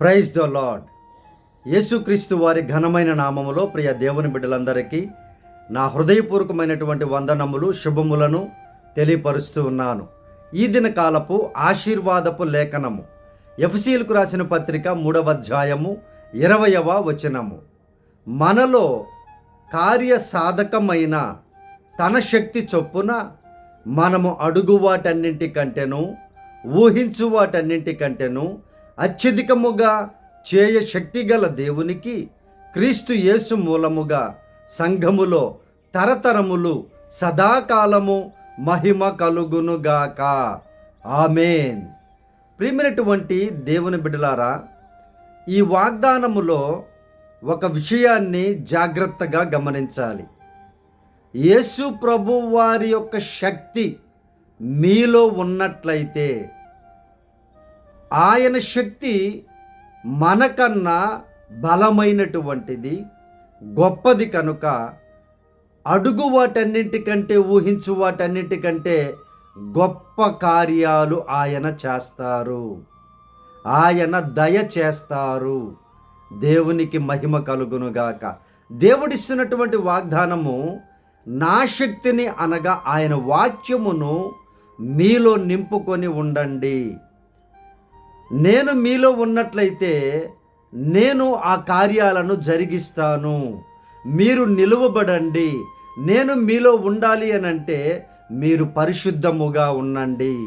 Praise the lord యేసుక్రీస్తు వారి ఘనమైన నామములో ప్రియ దేవుని బిడ్డలందరికీ నా హృదయపూర్వకమైనటువంటి వందనములు శుభములను తెలియపరుస్తూ ఉన్నాను. ఈ దిన కాలపు ఆశీర్వాదపు లేఖనము ఎఫ్సీలకు రాసిన పత్రిక మూడవ అధ్యాయము ఇరవయవ వచనము. మనలో కార్య సాధకమైన తన శక్తి చొప్పున మనము అడుగు వాటన్నింటికంటేను ఊహించు వాటన్నింటికంటేను అత్యధికముగా చేయ శక్తి గల దేవునికి క్రీస్తు యేసు మూలముగా సంఘములో తరతరములు సదాకాలము మహిమ కలుగునుగాక. ఆమెన్. ప్రియమైనటువంటి దేవుని బిడ్డలారా ఈ వాగ్దానములో ఒక విషయాన్ని జాగ్రత్తగా గమనించాలి. యేసు ప్రభు వారి యొక్క శక్తి మీలో ఉన్నట్లయితే ఆయన శక్తి మనకన్నా బలమైనటువంటిది గొప్పది కనుక అడుగు వాటన్నింటికంటే ఊహించు వాటన్నింటికంటే గొప్ప కార్యాలు ఆయన చేస్తారు. ఆయన దయ చేస్తారు. దేవునికి మహిమ కలుగునుగాక. దేవుడిస్తున్నటువంటి వాగ్దానము నా శక్తిని అనగా ఆయన వాక్యమును మీలో నింపుకొని ఉండండి. నేను మీలో ఉన్నట్లయితే నేను ఆ కార్యాలను జరిగిస్తాను. మీరు నిలువబడండి. నేను మీలో ఉండాలి అని అంటే మీరు పరిశుద్ధముగా ఉండండి.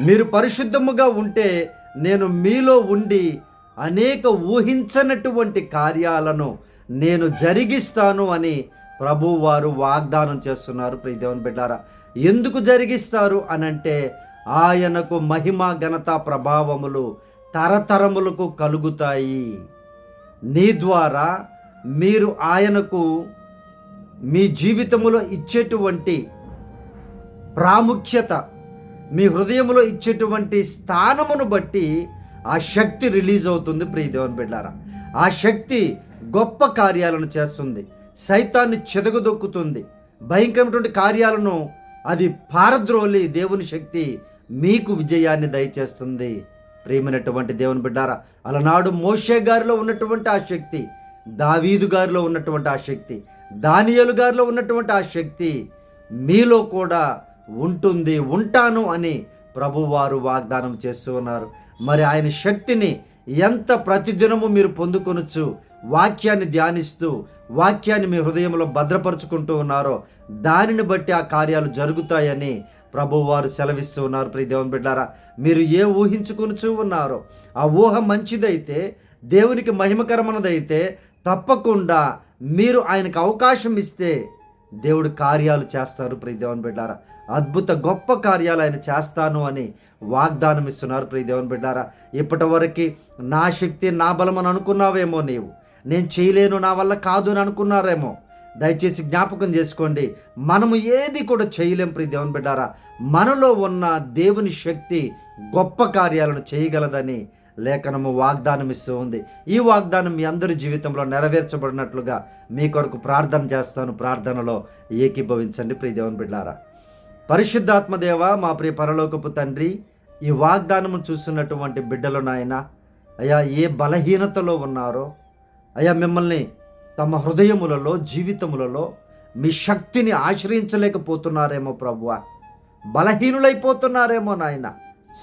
మీరు పరిశుద్ధముగా ఉంటే నేను మీలో ఉండి అనేక ఊహించనటువంటి కార్యాలను నేను జరిగిస్తాను అని ప్రభువారు వాగ్దానం చేస్తున్నారు. ప్రియదేవన్ బిడ్డారా ఎందుకు జరిగిస్తారు అనంటే ఆయనకు మహిమ ఘనత ప్రభావములు తరతరములకు కలుగుతాయి. నీ ద్వారా మీరు ఆయనకు మీ జీవితంలో ఇచ్చేటువంటి ప్రాముఖ్యత మీ హృదయంలో ఇచ్చేటువంటి స్థానమును బట్టి ఆ శక్తి రిలీజ్ అవుతుంది ప్రియదేవన్ బిడ్డారా. ఆ శక్తి గొప్ప కార్యాలను చేస్తుంది. సైతాన్ని చెదగదొక్కుతుంది. భయంకరమైనటువంటి కార్యాలను అది పారద్రోలి దేవుని శక్తి మీకు విజయాన్ని దయచేస్తుంది. ప్రేమైనటువంటి దేవుని బిడ్డారా అలనాడు మోషే గారిలో ఉన్నటువంటి ఆ శక్తి దావీదు గారిలో ఉన్నటువంటి ఆ శక్తి దానియలు గారిలో ఉన్నటువంటి ఆ శక్తి మీలో కూడా ఉంటుంది ఉంటాను అని ప్రభువారు వాగ్దానం చేస్తూ ఉన్నారు. మరి ఆయన శక్తిని ఎంత ప్రతిదినము మీరు పొందుకొనొచ్చు వాక్యాన్ని ధ్యానిస్తూ వాక్యాన్ని మీ హృదయంలో భద్రపరుచుకుంటూ ఉన్నారో దానిని బట్టి ఆ కార్యాలు జరుగుతాయని ప్రభువారు సెలవిస్తూ ఉన్నారు ప్రియ దేవుని బిడ్డారా. మీరు ఏ ఊహించుకొనుచూ ఉన్నారో ఆ ఊహ మంచిదైతే దేవునికి మహిమకరమైనదైతే తప్పకుండా మీరు ఆయనకు అవకాశం ఇస్తే దేవుడు కార్యాలు చేస్తారు ప్రియ దేవుని బిడ్డారా. అద్భుత గొప్ప కార్యాలు ఆయన చేస్తాను అని వాగ్దానం ఇస్తున్నారు ప్రియ దేవుని బిడ్డారా. ఇప్పటి వరకు నా శక్తి నా బలం అని అనుకున్నావేమో నీవు. నేను చేయలేను నా వల్ల కాదు అని అనుకున్నారేమో. దయచేసి జ్ఞాపకం చేసుకోండి మనము ఏది కూడా చేయలేం ప్రియ దేవుని బిడ్డారా. మనలో ఉన్న దేవుని శక్తి గొప్ప కార్యాలను చేయగలదని లేఖనము వాగ్దానం ఇస్తూ ఉంది. ఈ వాగ్దానం మీ అందరి జీవితంలో నెరవేర్చబడినట్లుగా మీ కొరకు ప్రార్థన చేస్తాను. ప్రార్థనలో ఏకీభవించండి ప్రియ దేవుని బిడ్డారా. పరిశుద్ధాత్మదేవ మా ప్రియ పరలోకపు తండ్రి ఈ వాగ్దానము చూస్తున్నటువంటి బిడ్డలు నాయన అయా ఏ బలహీనతలో ఉన్నారో అయా మిమ్మల్ని తమ హృదయములలో జీవితములలో మీ శక్తిని ఆశ్రయించలేకపోతున్నారేమో ప్రభువ. బలహీనులైపోతున్నారేమో నాయన.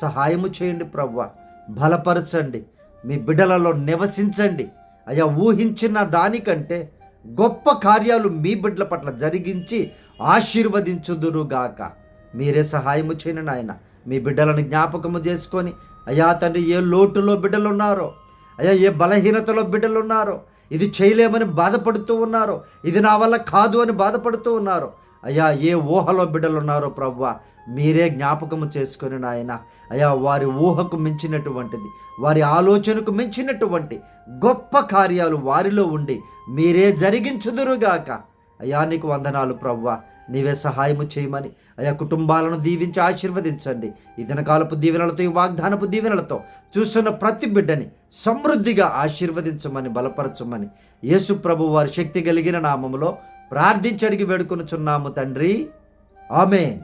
సహాయము చేయండి ప్రభువ. బలపరచండి. మీ బిడ్డలలో నివసించండి. అయ్యా ఊహించిన దానికంటే గొప్ప కార్యాలు మీ బిడ్డల పట్ల జరిగించి ఆశీర్వదించుదురుగాక మీరే సహాయము చేయను నాయన. మీ బిడ్డలను జ్ఞాపకము చేసుకొని అయా తండ్రి ఏ లోటులో బిడ్డలున్నారో అయ్యా ఏ బలహీనతలో బిడ్డలున్నారో ఇది చేయలేమని బాధపడుతూ ఉన్నారో. ఇది నా వల్ల కాదు అని బాధపడుతూ ఉన్నారో. అయ్యా ఏ ఊహలో బిడ్డలు ఉన్నారో ప్రవ్వ మీరే జ్ఞాపకము చేసుకొని నాయన. అయ్యా వారి ఊహకు మించినటువంటిది వారి ఆలోచనకు మించినటువంటి గొప్ప కార్యాలు వారిలో ఉండి మీరే జరిగించుదురుగాక. అయ్యా నీకు వందనాలు ప్రవ్వ. నీవే సహాయము చేయమని. ఆయా కుటుంబాలను దీవించి ఆశీర్వదించండి. ఈ దినకాలపు దీవెనలతో ఈ వాగ్దానపు దీవెనలతో చూస్తున్న ప్రతి బిడ్డని సమృద్ధిగా ఆశీర్వదించమని బలపరచమని యేసు ప్రభు వారి శక్తి కలిగిన నామములో ప్రార్థించడికి వేడుకొనుచున్నాము తండ్రి. ఆమెన్.